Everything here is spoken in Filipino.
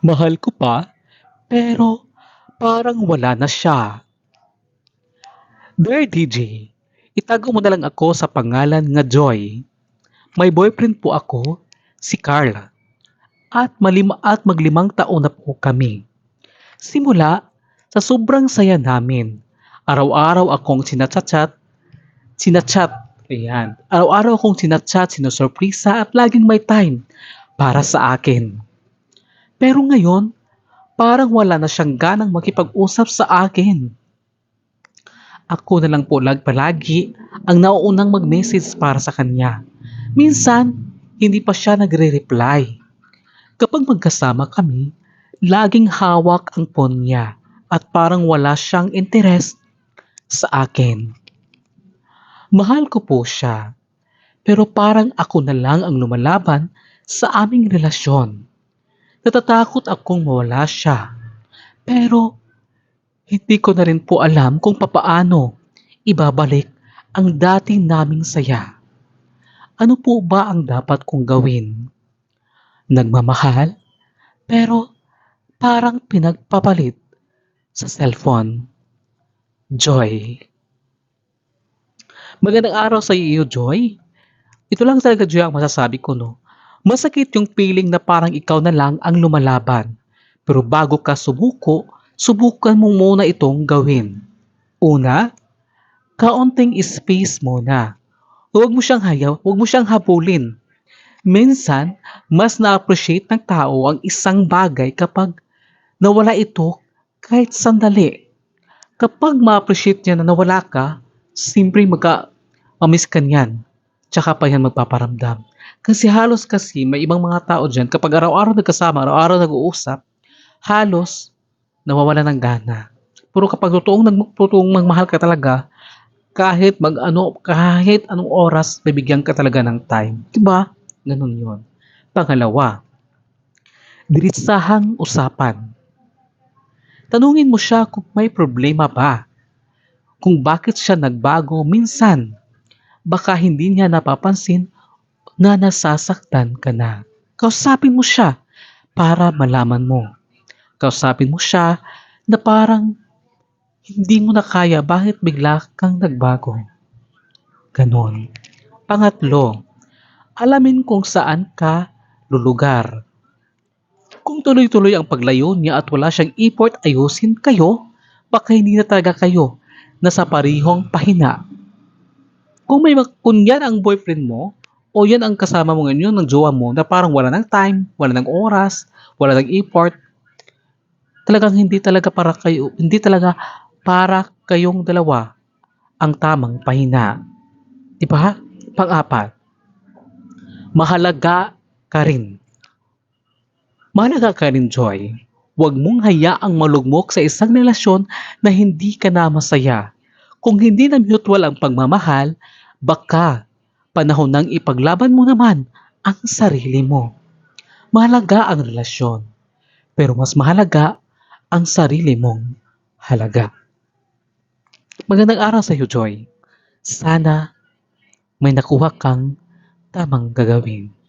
Mahal ko pa, pero parang wala na siya. Dear DJ, itago mo na lang ako sa pangalan nga Joy. May boyfriend po ako, si Carla. At, malima at maglimang taon na po kami. Simula sa sobrang saya namin. Araw-araw akong sinachat, sinachat, ayan. Araw-araw akong sinachat, sinusurprisa at laging may time para sa akin. Pero ngayon, parang wala na siyang ganang makipag-usap sa akin. Ako na lang po lag palagi ang nauunang mag-message para sa kanya. Minsan, hindi pa siya nagre-reply. Kapag magkasama kami, laging hawak ang phone niya at parang wala siyang interes sa akin. Mahal ko po siya, pero parang ako na lang ang lumalaban sa aming relasyon. Natatakot akong mawala siya. Pero hindi ko na rin po alam kung papaano ibabalik ang dati naming saya. Ano po ba ang dapat kong gawin? Nagmamahal, pero parang pinagpapalit sa cellphone. Joy. Magandang araw sa iyo, Joy. Ito lang talaga, Joy, ang masasabi ko, no? Masakit yung feeling na parang ikaw na lang ang lumalaban. Pero bago ka sumuko, subukan mo muna itong gawin. Una, kaunting space muna. Huwag mo siyang hayaw, huwag mo siyang habulin. Minsan, mas na-appreciate ng tao ang isang bagay kapag nawala ito kahit sandali. Kapag ma-appreciate niya na nawala ka, simple magka mamiss ka niyan. Tsaka pa yan magpaparamdam. Kasi halos kasi may ibang mga tao dyan, kapag araw-araw nagkasama, araw-araw nag-uusap, halos nawawala ng gana. Pero kapag totoong, nag, totoong magmahal ka talaga, kahit mag ano, kahit anong oras, bibigyan ka talaga ng time. Diba? Ganun yon. Pangalawa, diritsahang usapan. Tanungin mo siya kung may problema ba. Kung bakit siya nagbago minsan. Baka hindi niya napapansin na nasasaktan ka na. Kausapin mo siya para malaman mo. Kausapin mo siya na parang hindi mo na kaya bakit bigla kang nagbago. Ganon. Pangatlo, alamin kung saan ka lulugar. Kung tuloy-tuloy ang paglayo niya at wala siyang effort ayusin kayo, baka hindi na talaga kayo nasa parihong pahina. Kung may mag- kung yan ang boyfriend mo, o yan ang kasama mo ngayon ng jowa mo na parang wala ng time, wala ng oras, wala ng effort, talagang hindi talaga para kayo, hindi talaga para kayong dalawa ang tamang pahina. Di ba? Pang-apat, mahalaga ka rin. Mahalaga ka rin, Joy. Huwag mong hayaang malugmok sa isang relasyon na hindi ka na masaya. Kung hindi na mutual ang pagmamahal, baka panahon nang ipaglaban mo naman ang sarili mo. Mahalaga ang relasyon, pero mas mahalaga ang sarili mong halaga. Magandang araw sa iyo, Joy. Sana may nakuha kang tamang gagawin.